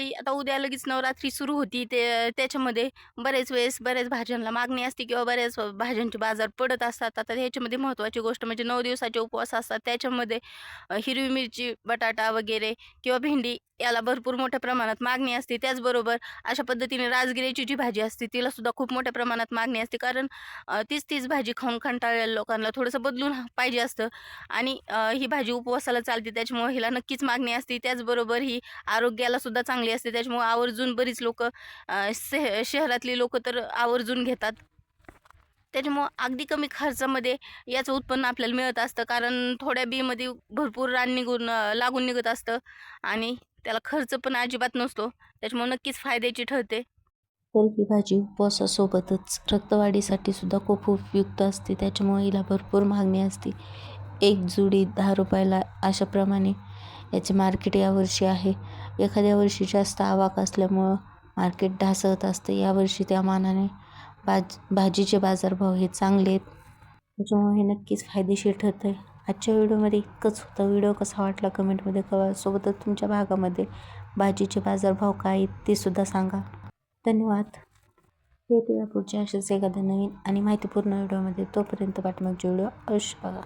वाटते आता उद्या लगेच नवरात्री सुरू होती ते त्याच्यामध्ये बरेच वेळेस बऱ्याच भाज्यांना मागणी असते किंवा बऱ्याच भाज्यांचे बाजार पडत असतात. आता ह्याच्यामध्ये महत्त्वाची गोष्ट म्हणजे नऊ दिवसाचे उपवास असतात. त्याच्यामध्ये हिरवी मिरची बटाटा वगैरे किंवा भेंडी याला भरपूर मोठ्या प्रमाणात मागणी असते. त्याचबरोबर अशा पद्धतीने राजगिऱ्याची जी भाजी असते तिला सुद्धा खूप मोठ्या प्रमाणात मागणी असते. कारण तीच तीच भाजी खाऊन कंटाळलेल्या लोकांना थोडंसं बदलून पाहिजे असतं आणि ही भाजी उपवासाला चालते त्याच्यामुळे हिला नक्कीच मागणी असते. त्याचबरोबर ही आरोग्याला सुद्धा चांगली असते. त्याच्यामुळे आवर्जून बरीच लोक शहरातली लोक तर आवर्जून घेतात. त्याच्यामुळं अगदी कमी खर्चामध्ये याचं उत्पन्न आपल्याला मिळत असतं. कारण थोड्या बीमध्ये भरपूर रान निघून लागून निघत असतं. आणि त्याला खर्च पण अजिबात नसतो. त्याच्यामुळे नक्कीच फायद्याची ठरते. तर ही भाजी उपवासासोबतच रक्तवाढीसाठी सुद्धा खूप उपयुक्त असते. त्याच्यामुळे हिला भरपूर मागणी असते. एक जुडी दहा रुपयाला अशाप्रमाणे याचे मार्केट यावर्षी आहे. एखाद्या वर्षी जास्त आवाक असल्यामुळं मार्केट ढासळत असते. यावर्षी त्या मानाने भाज भाजीचे बाजारभाव हे चांगले आहेत. त्याच्यामुळे हे नक्कीच फायदेशीर ठरतं आहे आजच्या व्हिडिओमध्ये इतकंच होतं. व्हिडिओ कसा वाटला कमेंटमध्ये कळवा. सोबतच तुमच्या भागामध्ये भाजीचे बाजारभाव काय आहेत ते सुद्धा सांगा. धन्यवाद. भेटूया पुढच्या अशाच एखाद्या नवीन आणि माहितीपूर्ण व्हिडिओमध्ये. तोपर्यंत पाठमागचे व्हिडिओ अवश्य बघा.